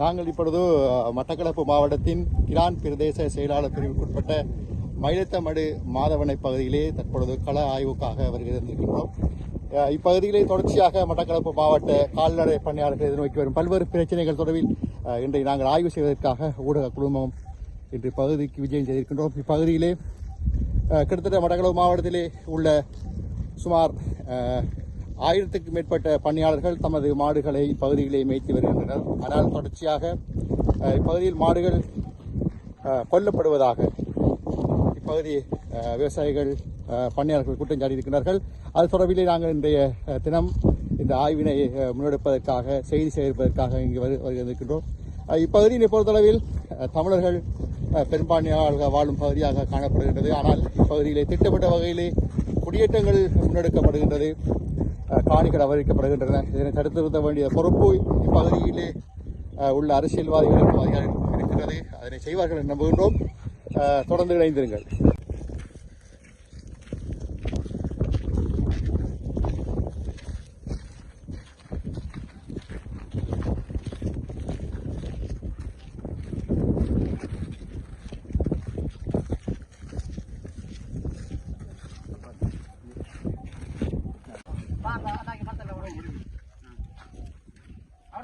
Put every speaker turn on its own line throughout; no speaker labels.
நாங்கள் இப்பொழுது மட்டக்களப்பு மாவட்டத்தின் கிரான் பிரதேச செயலாளர் பிரிவுக்குட்பட்ட மயிலத்தமடு மாதவனை பகுதியிலே தற்பொழுது கள ஆய்வுக்காக வருகிறோம் இப்பகுதியிலே தொடர்ச்சியாக மட்டக்களப்பு மாவட்ட கால்நடை பணியாளர்கள் எதிர்நோக்கி வரும் பல்வேறு பிரச்சனைகள் தொடர்பில் இன்றை நாங்கள் ஆய்வு செய்வதற்காக ஊடக குழுமம் இன்று பகுதிக்கு விஜயம் செய்திருக்கின்றோம். இப்பகுதியிலே கிட்டத்தட்ட மட்டக்களப்பு மாவட்டத்திலே உள்ள சுமார் ஆயிரத்துக்கும் மேற்பட்ட பணியாளர்கள் தமது மாடுகளை இப்பகுதியிலே மேய்த்து வருகின்றனர். ஆனால் தொடர்ச்சியாக இப்பகுதியில் மாடுகள் கொல்லப்படுவதாக இப்பகுதி விவசாயிகள் பணியாளர்கள் குற்றம் சாட்டியிருக்கிறார்கள். அது தொடர்பிலே நாங்கள் இன்றைய தினம் இந்த ஆய்வினை முன்னெடுப்பதற்காக செய்தி சேகரிப்பதற்காக இங்கு வரு வருகின்றோம் இப்பகுதியினை பொறுத்தளவில் தமிழர்கள் அஹ், பெரும்பான்மையாக வாழும் பகுதியாக காணப்படுகின்றது. ஆனால் இப்பகுதியிலே திட்டமிட்ட வகையிலே குடியேற்றங்கள் முன்னெடுக்கப்படுகின்றது. காணிகள் அபகரிக்கப்படுகின்றன. இதனை தடுத்து நிறுத்த வேண்டிய பொறுப்பு இப்பகுதியிலே உள்ள அரசியல்வாதிகளுக்கும் அதிகாரிகளுக்கும் இருக்கிறது அதனை செய்வார்கள் என்று நம்புகின்றோம். தொடர்ந்து இணைந்திருங்கள்.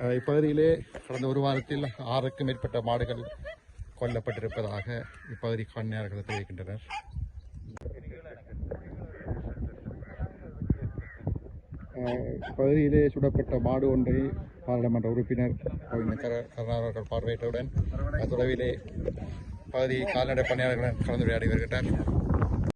இப்பகுதியிலே கடந்த ஒரு வாரத்தில் ஆறுக்கும் மேற்பட்ட மாடுகள் கொல்லப்பட்டிருப்பதாக இப்பகுதி கண்ணியாளர்கள் தெரிவிக்கின்றனர். பகுதியிலே இப்பகுதியிலே சுடப்பட்ட மாடு ஒன்றை பாராளுமன்ற உறுப்பினர் கவிஞர் கர- பார்வையிட்டவுடன் தொலைவிலே பகுதி கால்நடை பணியாளர்களுடன் கலந்துரையாடி வருகின்றனர்